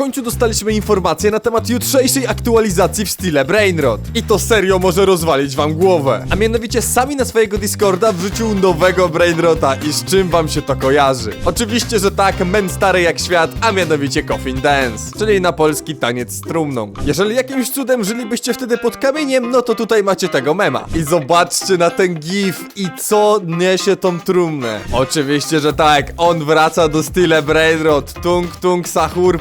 końcu dostaliśmy informację na temat jutrzejszej aktualizacji w stile Brainrot. I to serio może rozwalić wam głowę. A mianowicie sami na swojego Discorda wrzucił nowego Brainrota i z czym wam się to kojarzy? Oczywiście, że tak, mem stary jak świat, a mianowicie Coffin Dance, czyli na polski taniec z trumną. Jeżeli jakimś cudem żylibyście wtedy pod kamieniem, no to tutaj macie tego mema. I zobaczcie na ten gif i co niesie tą trumnę. Oczywiście, że tak, on wraca do stile Brainrot. Tung Tung Sahur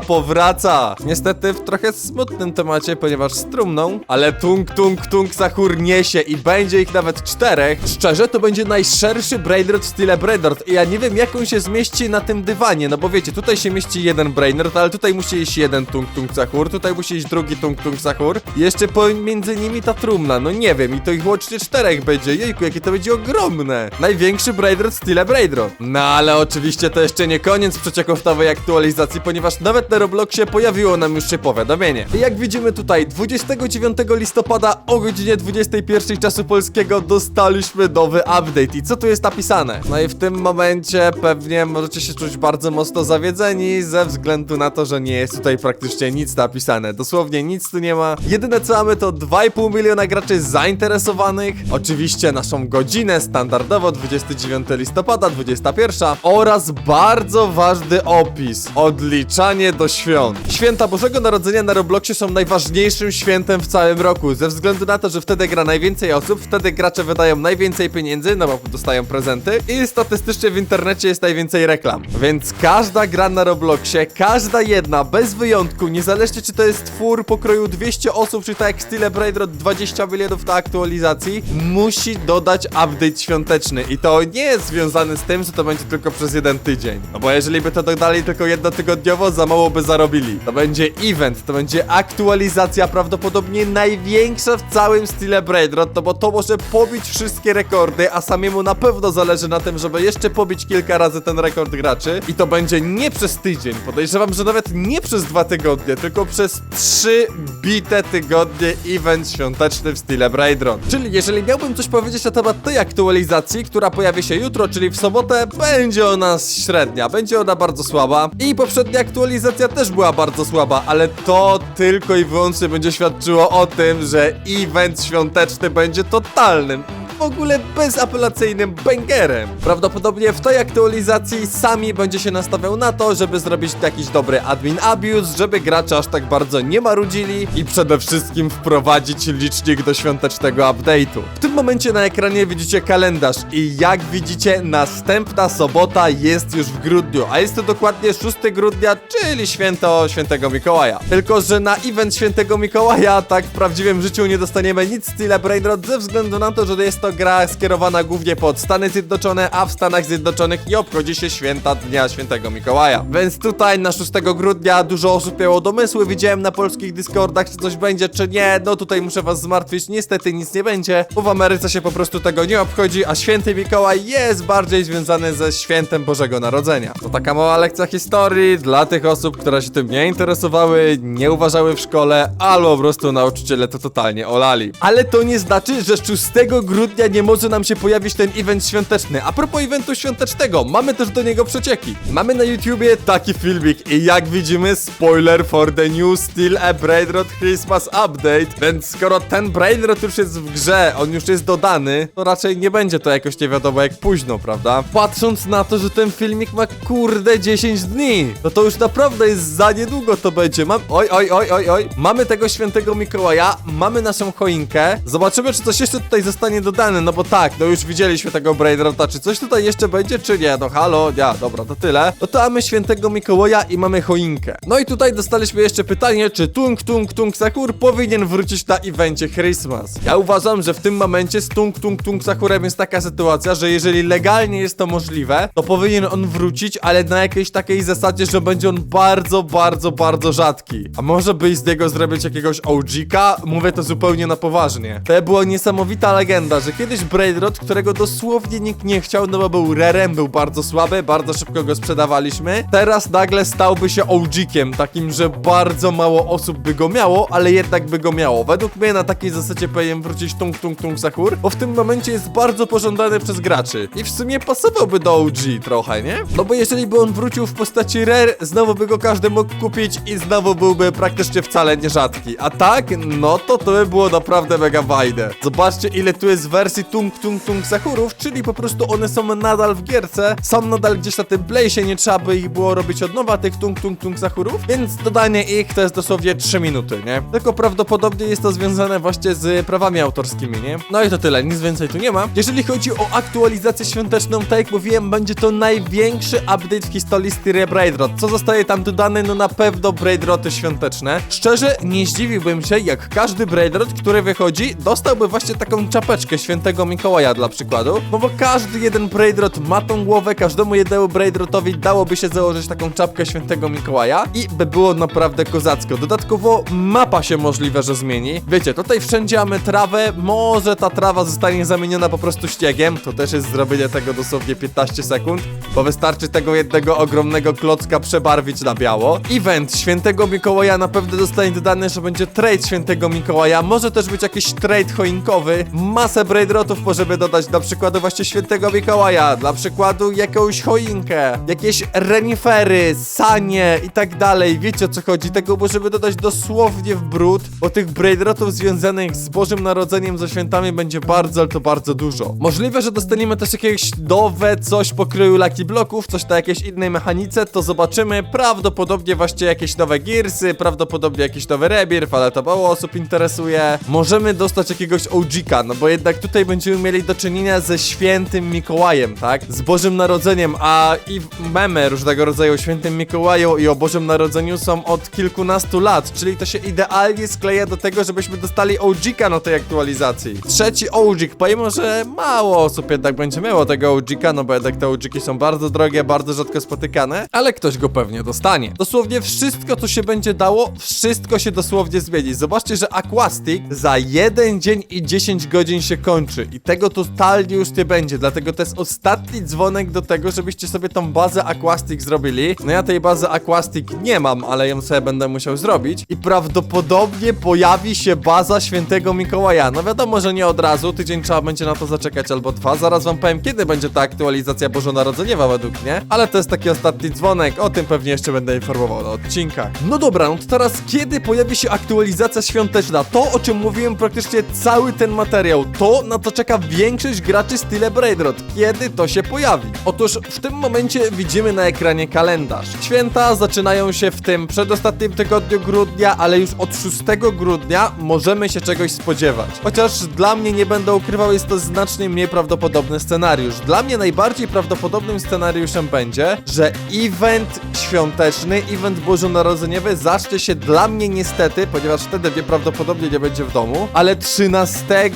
wraca, powraca. Niestety w trochę smutnym temacie, ponieważ z trumną, ale Tung Tung Tung Sahur niesie i będzie ich nawet czterech. Szczerze, to będzie najszerszy Brainrot w stile Brainrot i ja nie wiem jak on się zmieści na tym dywanie, no bo wiecie, tutaj się mieści jeden Brainrot, ale tutaj musi iść jeden Tung Tung Sahur, tutaj musi iść drugi Tung Tung Sahur. Jeszcze pomiędzy nimi ta trumna, no nie wiem, i to ich łącznie czterech będzie, jejku, jakie to będzie ogromne. Największy Brainrot w stile Brainrot. No ale oczywiście to jeszcze nie koniec przeciekoftowej aktualizacji, ponieważ nawet na Robloxie pojawiło nam już się powiadomienie. Jak widzimy tutaj, 29 listopada o godzinie 21 czasu polskiego dostaliśmy nowy update. I co tu jest napisane? No i w tym momencie pewnie możecie się czuć bardzo mocno zawiedzeni ze względu na to, że nie jest tutaj praktycznie nic napisane. Dosłownie nic tu nie ma. Jedyne co mamy to 2,5 miliona graczy zainteresowanych. Oczywiście naszą godzinę standardowo 29 listopada 21 oraz bardzo ważny opis. Odliczanie do świąt. Święta Bożego Narodzenia na Robloxie są najważniejszym świętem w całym roku, ze względu na to, że wtedy gra najwięcej osób, wtedy gracze wydają najwięcej pieniędzy, no bo dostają prezenty i statystycznie w internecie jest najwięcej reklam. Więc każda gra na Robloxie, każda jedna, bez wyjątku, niezależnie czy to jest twór pokroju 200 osób, czy tak jak Stile Braidrot 20 milionów na aktualizacji, musi dodać update świąteczny i to nie jest związane z tym, że to będzie tylko przez jeden tydzień. No bo jeżeli by to dodali tylko jednotygodniowo, za mało by zarobili. To będzie event, to będzie aktualizacja prawdopodobnie największa w całym stile Braidrot, no bo to może pobić wszystkie rekordy, a samemu na pewno zależy na tym, żeby jeszcze pobić kilka razy ten rekord graczy i to będzie nie przez tydzień, podejrzewam, że nawet nie przez dwa tygodnie, tylko przez trzy bite tygodnie event świąteczny w stile Braidrot. Czyli jeżeli miałbym coś powiedzieć na temat tej aktualizacji, która pojawi się jutro, czyli w sobotę, będzie ona średnia, będzie ona bardzo słaba i poprzednia aktualizacja też była bardzo słaba, ale to tylko i wyłącznie będzie świadczyło o tym, że event świąteczny będzie totalnym w ogóle bezapelacyjnym bangerem. Prawdopodobnie w tej aktualizacji sami będzie się nastawiał na to, żeby zrobić jakiś dobry admin abuse, żeby gracze aż tak bardzo nie marudzili i przede wszystkim wprowadzić licznik do świątecznego update'u. W tym momencie na ekranie widzicie kalendarz i jak widzicie następna sobota jest już w grudniu, a jest to dokładnie 6 grudnia, czyli święto świętego Mikołaja. Tylko, że na event świętego Mikołaja tak w prawdziwym życiu nie dostaniemy nic z Stile Brainrot ze względu na to, że jest to gra skierowana głównie pod Stany Zjednoczone, a w Stanach Zjednoczonych nie obchodzi się święta Dnia Świętego Mikołaja. Więc tutaj na 6 grudnia dużo osób miało domysły, widziałem na polskich Discordach, czy coś będzie, czy nie. No tutaj muszę was zmartwić, niestety nic nie będzie, bo w Ameryce się po prostu tego nie obchodzi, a święty Mikołaj jest bardziej związany ze świętem Bożego Narodzenia. To taka mała lekcja historii dla tych osób, które się tym nie interesowały, nie uważały w szkole, albo po prostu nauczyciele to totalnie olali. Ale to nie znaczy, że 6 grudnia nie może nam się pojawić ten event świąteczny. A propos eventu świątecznego, mamy też do niego przecieki. Mamy na YouTubie taki filmik i jak widzimy, spoiler for the new Still a Brainrot Christmas Update, więc skoro ten Brainrot już jest w grze, on już jest dodany, to raczej nie będzie to jakoś nie wiadomo jak późno, prawda? Patrząc na to, że ten filmik ma kurde 10 dni, no to już naprawdę jest za niedługo to będzie. Mam... Oj, oj, oj, oj, oj. Mamy tego świętego Mikołaja, mamy naszą choinkę. Zobaczymy, czy coś jeszcze tutaj zostanie dodane, no bo tak, no już widzieliśmy tego Brainrota, czy coś tutaj jeszcze będzie, czy nie? No halo, ja, dobra, to tyle. No to mamy świętego Mikołaja i mamy choinkę. No i tutaj dostaliśmy jeszcze pytanie, czy Tung Tung Tung Sakur powinien wrócić na evencie Christmas. Ja uważam, że w tym momencie z Tung Tung Tung Sakurem jest taka sytuacja, że jeżeli legalnie jest to możliwe, to powinien on wrócić, ale na jakiejś takiej zasadzie, że będzie on bardzo, bardzo, bardzo rzadki. A może by z niego zrobić jakiegoś OG-ka? Mówię to zupełnie na poważnie. To była niesamowita legenda, że kiedyś Brainrot, którego dosłownie nikt nie chciał, no bo był rerem, był bardzo słaby, bardzo szybko go sprzedawaliśmy. Teraz nagle stałby się OG-kiem, takim, że bardzo mało osób by go miało, ale jednak by go miało. Według mnie na takiej zasadzie powinien wrócić Tung Tung Tung Sahur, bo w tym momencie jest bardzo pożądany przez graczy. I w sumie pasowałby do OG trochę, nie? No bo jeżeli by on wrócił w postaci rare, znowu by go każdy mógł kupić i znowu byłby praktycznie wcale nie rzadki. A tak, no to to by było naprawdę mega fajne. Zobaczcie ile tu jest wersji Tung Tung Tung Sahurów, czyli po prostu one są nadal w gierce, są nadal gdzieś na tym playsie, nie trzeba by ich było robić od nowa, tych Tung Tung Tung Sahurów, więc dodanie ich to jest dosłownie 3 minuty, nie? Tylko prawdopodobnie jest to związane właśnie z prawami autorskimi, nie? No i to tyle, nic więcej tu nie ma. Jeżeli chodzi o aktualizację świąteczną, tak jak mówiłem, będzie to największy update w historii Styria Braidrot. Co zostaje tam dodane? No na pewno Braidroty świąteczne. Szczerze, nie zdziwiłbym się, jak każdy Braidrot, który wychodzi, dostałby właśnie taką czapeczkę świętego Mikołaja dla przykładu, no bo każdy jeden Braidrot ma tą głowę, każdemu jednemu Braidrotowi dałoby się założyć taką czapkę świętego Mikołaja i by było naprawdę kozacko. Dodatkowo mapa się możliwe, że zmieni. Wiecie, tutaj wszędzie mamy trawę, może ta trawa zostanie zamieniona po prostu śniegiem, to też jest zrobienie tego dosłownie 15 sekund, bo wystarczy tego jednego ogromnego klocka przebarwić na biało. Event świętego Mikołaja na pewno zostanie dodany, że będzie trade świętego Mikołaja, może też być jakiś trade choinkowy, masę braidrotów możemy dodać, dla przykładu właśnie świętego Mikołaja, dla przykładu jakąś choinkę, jakieś renifery, sanie i tak dalej, wiecie o co chodzi, tego możemy dodać dosłownie w brud, bo tych braidrotów związanych z Bożym Narodzeniem, ze świętami będzie bardzo, ale to bardzo dużo. Możliwe, że dostaniemy też jakieś nowe coś pokroju Lucky Bloków, coś na jakiejś innej mechanice, to zobaczymy, prawdopodobnie właśnie jakieś nowe Gearsy, prawdopodobnie jakiś nowy Rebirth, ale to mało osób interesuje. Możemy dostać jakiegoś OG-ka, no bo jednak tutaj będziemy mieli do czynienia ze świętym Mikołajem, tak? Z Bożym Narodzeniem, a i memy różnego rodzaju o świętym Mikołaju i o Bożym Narodzeniu są od kilkunastu lat, czyli to się idealnie skleja do tego, żebyśmy dostali OG-ka na tej aktualizacji. Trzeci OG, pomimo, że mało osób jednak będzie miało tego OG-ka, no bo jednak te OG-ki są bardzo drogie, bardzo rzadko spotykane, ale ktoś go pewnie dostanie. Dosłownie wszystko, co się będzie dało, wszystko się dosłownie zmieni. Zobaczcie, że Aquastic za jeden dzień i 10 godzin się kończy i tego totalnie już nie będzie, dlatego to jest ostatni dzwonek do tego, żebyście sobie tą bazę Aquastic zrobili. No ja tej bazy Aquastic nie mam, ale ją sobie będę musiał zrobić i prawdopodobnie pojawi się baza świętego Mikołaja. No wiadomo, że nie od razu, tydzień trzeba będzie na to zaczekać albo dwa. Zaraz wam powiem, kiedy będzie ta aktualizacja bożonarodzeniowa według mnie, ale to jest taki ostatni dzwonek, o tym pewnie jeszcze będę informował na odcinkach. No dobra, no to teraz kiedy pojawi się aktualizacja świąteczna? To, o czym mówiłem praktycznie cały ten materiał, to na co czeka większość graczy style Braidrot. Kiedy to się pojawi? Otóż w tym momencie widzimy na ekranie kalendarz. Święta zaczynają się w tym przedostatnim tygodniu grudnia, ale już od 6 grudnia możemy się czegoś spodziewać. Chociaż dla mnie nie będę ukrywał, jest to znacznie mniej prawdopodobny scenariusz. Dla mnie najbardziej prawdopodobnym scenariuszem będzie, że event świąteczny, event bożonarodzeniowy zacznie się dla mnie niestety, ponieważ wtedy mnie prawdopodobnie nie będzie w domu, ale 13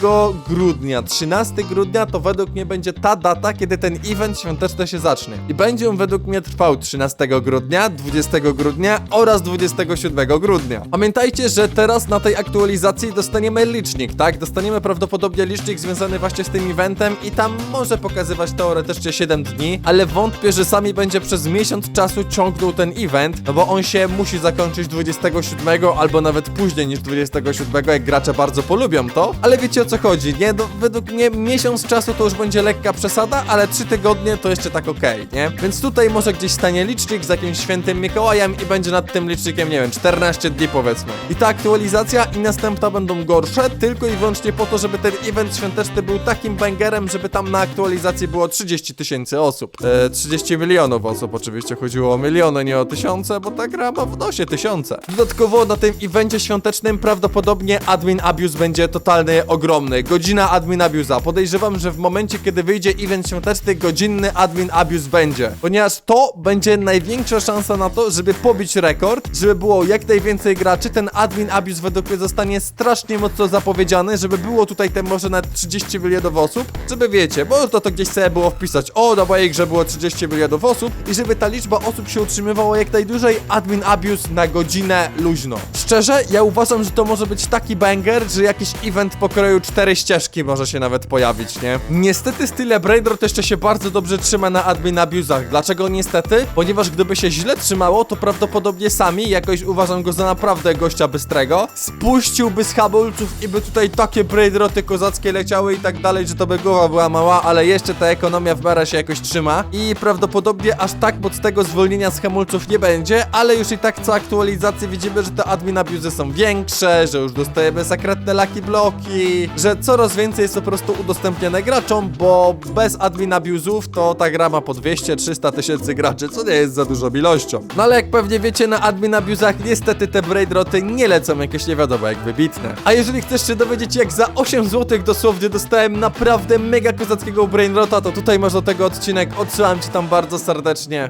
grudnia. 13 grudnia to według mnie będzie ta data, kiedy ten event świąteczny się zacznie. I będzie on według mnie trwał 13 grudnia, 20 grudnia oraz 27 grudnia. Pamiętajcie, że teraz na tej aktualizacji dostaniemy licznik, tak? Dostaniemy prawdopodobnie licznik związany właśnie z tym eventem i tam może pokazywać teoretycznie 7 dni, ale wątpię, że sami będzie przez miesiąc czasu ciągnął ten event, no bo on się musi zakończyć 27 albo nawet później niż 27, jak gracze bardzo polubią to, ale wiecie o co chodzi, nie? No, według mnie miesiąc czasu to już będzie lekka przesada, ale 3 tygodnie to jeszcze tak okej, nie? Więc tutaj może gdzieś stanie licznik z jakimś świętym Mikołajem i będzie nad tym licznikiem, nie wiem, 14 dni powiedzmy. I ta aktualizacja i następna będą gorsze, tylko i wyłącznie po to, żeby ten event świąteczny był takim bangerem, żeby tam na aktualizacji było 30 tysięcy osób. E, 30 milionów osób oczywiście, chodziło o miliony, nie o tysiące, bo ta gra ma w nosie tysiące. Dodatkowo na tym evencie świątecznym prawdopodobnie admin abuse będzie totalny, ogromny. Godzina admin abuse'a. Podejrzewam, że w momencie, kiedy wyjdzie event świąteczny, godzinny admin abuse będzie. Ponieważ to będzie największa szansa na to, żeby pobić rekord, żeby było jak najwięcej graczy. Ten admin abuse według mnie zostanie strasznie mocno zapowiedziany, żeby było tutaj te może nawet 30 milionów osób, żeby wiecie, można to gdzieś sobie było wpisać, o na mojej grze było 30 milionów osób i żeby ta liczba osób się utrzymywała jak najdłużej, admin abuse na godzinę luźno. Szczerze, ja uważam, że to może być taki banger, że jakiś event pokroju cztery ścieżki może się nawet pojawić, nie? Niestety style Brainrot jeszcze się bardzo dobrze trzyma na admin abuzach. Dlaczego niestety? Ponieważ gdyby się źle trzymało, to prawdopodobnie sami, jakoś uważam go za naprawdę gościa bystrego, spuściłby z hamulców i by tutaj takie Brainroty kozackie leciały i tak dalej, że to by głowa była mała, ale jeszcze ta ekonomia w miarę się jakoś trzyma i prawdopodobnie aż tak mocnego zwolnienia z hamulców nie będzie, ale już i tak co aktualizacje widzimy, że te admin abuzy są większe, że już dostajemy sekretne lucky bloki, że coraz więcej jest po prostu udostępniane graczom, bo bez admin abuzów to ta gra ma po 200-300 tysięcy graczy, co nie jest za dużą ilością. No ale jak pewnie wiecie, na admin abuzach niestety te braidroty nie lecą jakieś nie wiadomo jak wybitne. A jeżeli chcesz się dowiedzieć jak za 8 zł dosłownie dostałem naprawdę mega kozackiego brainrota, to tutaj masz do tego odcinek, odsyłam ci tam bardzo serdecznie.